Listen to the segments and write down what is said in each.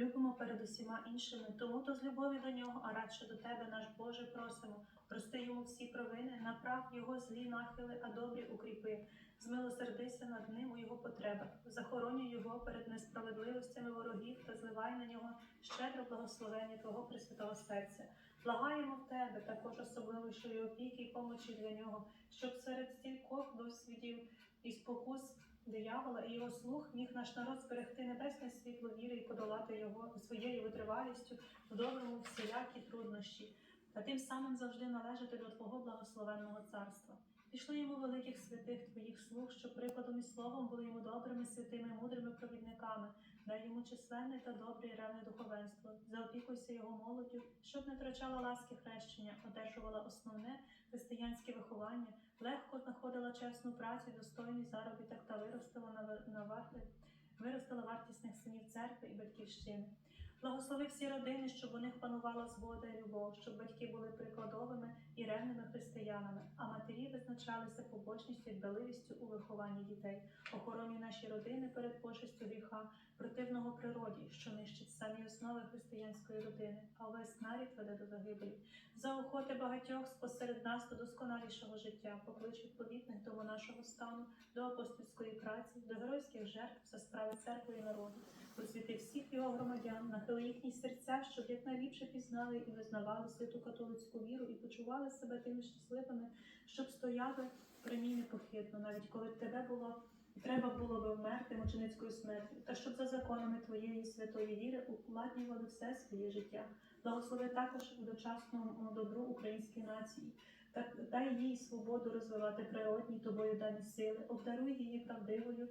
любимо перед усіма іншими, тому то з любові до нього, а радше до тебе, наш Боже, просимо. Прости йому всі провини, направ його злі нахили, а добрі укріпи. Змилосердися над ним у його потребах, захоронюй його перед несправедливостями ворогів та зливай на нього щедро благословення Твого Пресвятого серця. Благаємо в тебе також особливішої опіки і помочі для нього, щоб серед стількох досвідів і спокус диявола і його слух міг наш народ зберегти небесне світло віри і подолати його своєю витривалістю в доброму всілякі труднощі, та тим самим завжди належати до Твого благословенного царства. Пішли йому великих святих Твоїх слуг, що прикладом і словом були йому добрими, святими, мудрими провідниками. Дай йому численне та добре і ревне духовенство. Заопікуйся його молоддю, щоб не втрачала ласки хрещення, одержувала основне християнське виховання, легко знаходила чесну працю, достойний заробіток та виростила на, варти, виростила вартісних синів церкви і батьківщини. Благослови всі родини, щоб у них панувала згода і любов, щоб батьки були прикладовими і ревними християнами, а матері визначалися побожністю і дбаливістю у вихованні дітей. Охороні наші родини перед пошестю гріха, противного природі, що нищить самі основи християнської родини, а увесь нарід веде до загибелі. За охоти багатьох спосеред нас до досконалішого життя, поклич відповідних до нашого стану, до апостольської праці, до геройських жертв за справи церкви і народу. Просвіти всіх його громадян, нахили їхні серця, щоб якнайліпше пізнали і визнавали святу католицьку віру і почували себе тими щасливими, щоб стояли при ній непохитно, навіть коли тебе було треба було би вмерти мученицькою смертю, та щоб за законами твоєї святої віри укладнювали все своє життя. Благослови також у дочасному добру української нації. Так дай їй свободу розвивати природні тобою дані сили, обдаруй її правдивою,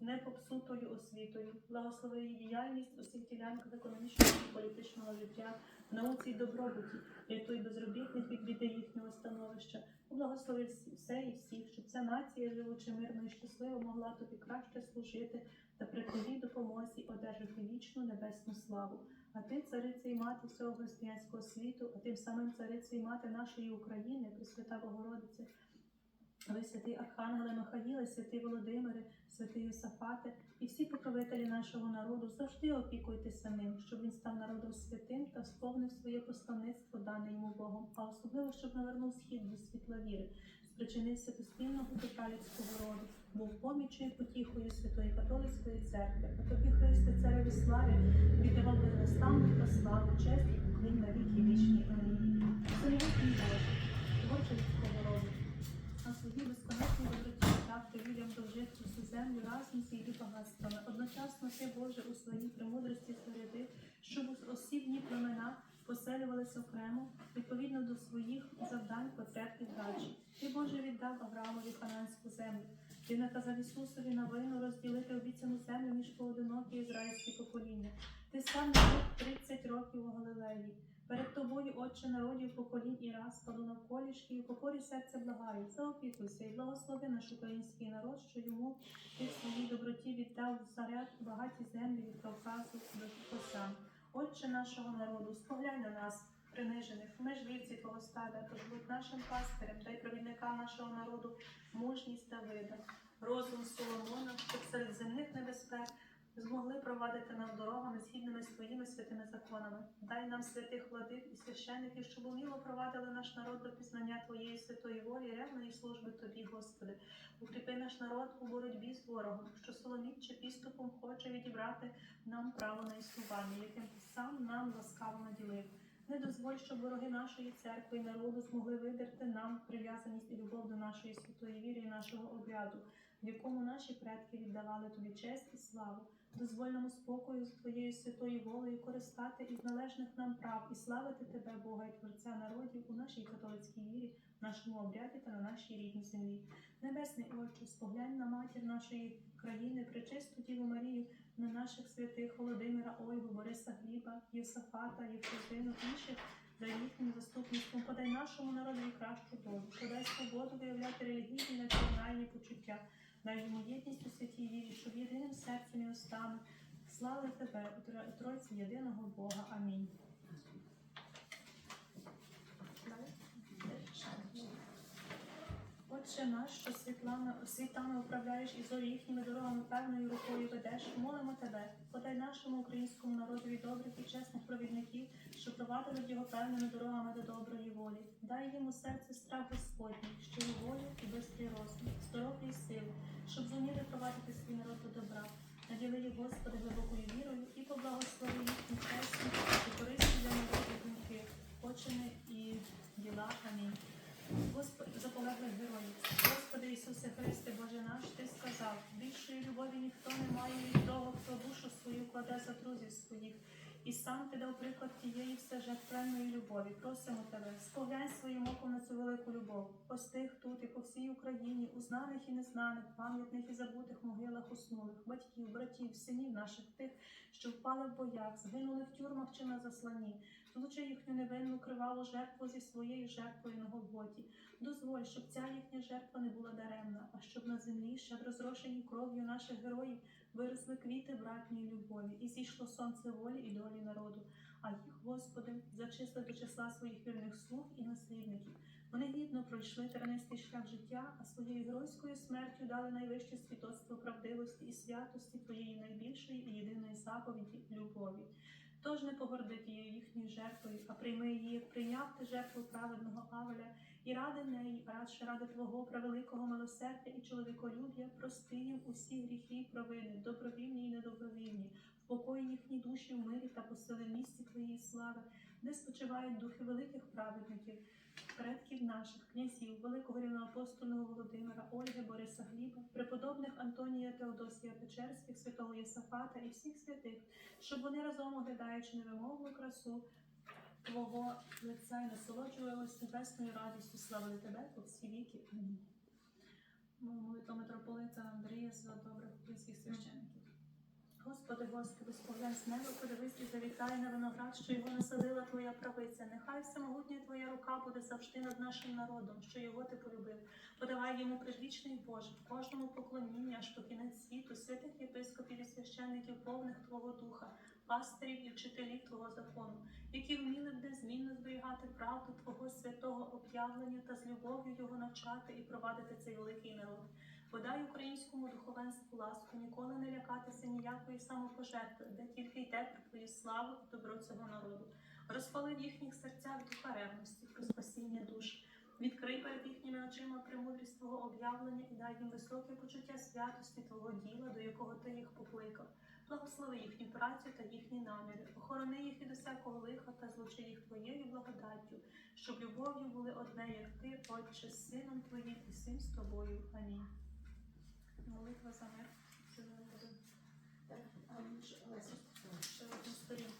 непопсутою освітою, благослови її діяльність у всіх ділянках економічного і політичного життя, науці й добробуті, рятуй безробітних від біди їхнього становища, благослови все і всіх, щоб ця нація, живучи мирно і щасливо, могла тобі краще служити та при твоїй допомозі одержати вічну небесну славу. А ти, цариця і мати всього християнського світу, а тим самим цариця і мати нашої України, Пресвята Богородице, ви святий Архангеле Михаїле, святий Володимире, святий Йосафате і всі покровителі нашого народу завжди опікуйтеся ним, щоб він став народом святим та сповнив своє посланництво, дане йому Богом, а особливо, щоб навернув схід до світла віри, спричинився до спільного добра людського роду, був поміччю і потіхою Святої Католицької церкви, тобі, Христе, цареві славі, віддавав безнастанну та славу, честь і поклін на віки вічні. Амінь. Всемогутній Боже, Творче людського роду, на своїй безконечній доброті дав ти людям дожити всю землю з її багатствами. Одночасно ти, Боже, у своїй премудрості спорядив, щоб осібні племена поселювалися окремо відповідно до своїх завдань, потреб і вдачі. Ти, Боже, віддав Авраамові хананську землю. Ти наказав Ісусові на вину розділити обіцяну землю між поодинокі ізраїльські покоління. Ти сам жив 30 років у Галилеї. Перед тобою, Отче народів, поколінь і раз, паду навколішки, і покорі серця благаю, заопікуйся і благослови наш український народ, що йому ти в своїй доброті віддав заряд багаті землі від Кавказу до Косан. Отче нашого народу, споглянь на нас, принижених, вівці твого стада, тож будь нашим пастирем, дай провідникам нашого народу мужність Давида, розум Соломона, щоб серед земних небезпек змогли провадити нам дорогами згідними з твоїми святими законами. Дай нам святих владик і священиків, щоб уміло провадили наш народ до пізнання Твоєї святої волі, ревної служби Тобі, Господи. Укріпи наш народ у боротьбі з ворогом, що соломіт чи підступом хоче відібрати нам право на існування, яким сам нам ласкаво наділив. Не дозволь, щоб вороги нашої церкви і народу змогли видерти нам прив'язаність і любов до нашої святої віри і нашого обряду, в якому наші предки віддавали тобі честь і славу. Дозволь нам спокою з твоєю святою волею користати із належних нам прав і славити тебе, Бога і Творця народів у нашій католицькій вірі, в нашому обряді та на нашій рідній землі. Небесний Отче, споглянь на матір нашої країни, пречисту Діву Марію, на наших святих Володимира, Ольгу, Бориса Гліба, Єсафата, Євхозину, інших за їхнім заступництвом. Подай нашому народові кращу долю, подай свободу виявляти релігійні національні почуття. Дай йому єдність у святій вірі, щоб єдиним серцем і устами слали тебе, у Тройці єдиного Бога. Амінь. Отче наш, що світлами, світами управляєш і зорі їхніми дорогами певною рукою ведеш, молимо тебе, подай нашому українському народові добрих і чесних провідників, що провадили його певними дорогами до доброї волі. Дай йому серце страх Господній, й волю і бистрий розум, здоров'я і сили, щоб зуміли провадити свій народ до добра. Наділи їх, Господи, глибокою вірою і поблагослови їхні чесні і корисні для народу думки, почини і діла. Амінь. Господи, за полеглих героїв. Господи Ісусе Христе, Боже наш, Ти сказав, більшої любові ніхто не має від того, хто душу за друзів своїх. І сам ти дав приклад тієї всежертвенної любові. Просимо тебе, споглянь своїм оком на цю велику любов. Ось тих тут і по всій Україні, у знаних і незнаних, пам'ятних і забутих могилах уснулих, батьків, братів, синів наших, тих, що впали в боях, згинули в тюрмах чи на засланні. Злучи їхню невинну криваву жертву зі своєю жертвою на Голготі. Дозволь, щоб ця їхня жертва не була даремна, а щоб на землі, щедро зрошені кров'ю наших героїв, виросли квіти братньої любові, і зійшло сонце волі і долі народу. А їх, Господи, зачисли до числа своїх вірних слуг і наслідників. Вони гідно пройшли тернистий шлях життя, а своєю геройською смертю дали найвище світоцтво правдивості і святості Твоєї найбільшої і єдиної заповіді любові. Тож не погорди її їхньою жертвою, а прийми її, як прийняв ти жертву праведного Авеля, і ради неї, а радше ради Твого превеликого милосердя і чоловіколюб'я, прости їм усі гріхи і провини, добровільні і недобровільні, впокої їхні душі в мирі та посили місці Твоєї слави, де спочивають духи великих праведників, предків наших, князів, великого рівноапостольного Володимира, Ольги, Бориса Гліба, преподобних Антонія Теодосія Печерських, святого Єсафата і всіх святих, щоб вони разом оглядаючи невимовну красу Твого лиця і насолоджувалися небесною радістю, славили тебе по всі віки. Амінь. Молитва митрополита Андрія за добрих українських священників. Господи, Господи, споглянь з неба, подивись і завітай на виноград, що його насадила Твоя правиця. Нехай всемогутня Твоя рука буде завжди над нашим народом, що його ти полюбив. Подавай йому предвічний Боже, в кожному поклонінні, аж по кінець світу, святих єпископів і священників, повних Твого Духа, пастирів і вчителів Твого закону, які вміли б незмінно зберігати правду Твого святого об'явлення та з любов'ю його навчати і провадити цей великий народ. Подай українському духовенству ласку, ніколи не лякатися ніякої самопожертви, де тільки йде про твою славу і добро цього народу. Розпали в їхніх серцях духа ревності, про спасіння душ. Відкрий перед їхніми очима премудрість Твого об'явлення і дай їм високе почуття святості Твого діла, до якого ти їх покликав. Благослови їхню працю та їхні наміри, охорони їх від усякого лиха та злучи їх Твоєю благодаттю, щоб любов'ю були одне, як ти, Отче, з сином Твоїм і син з тобою. Амінь. Молитва за мир. Широтну сторінку.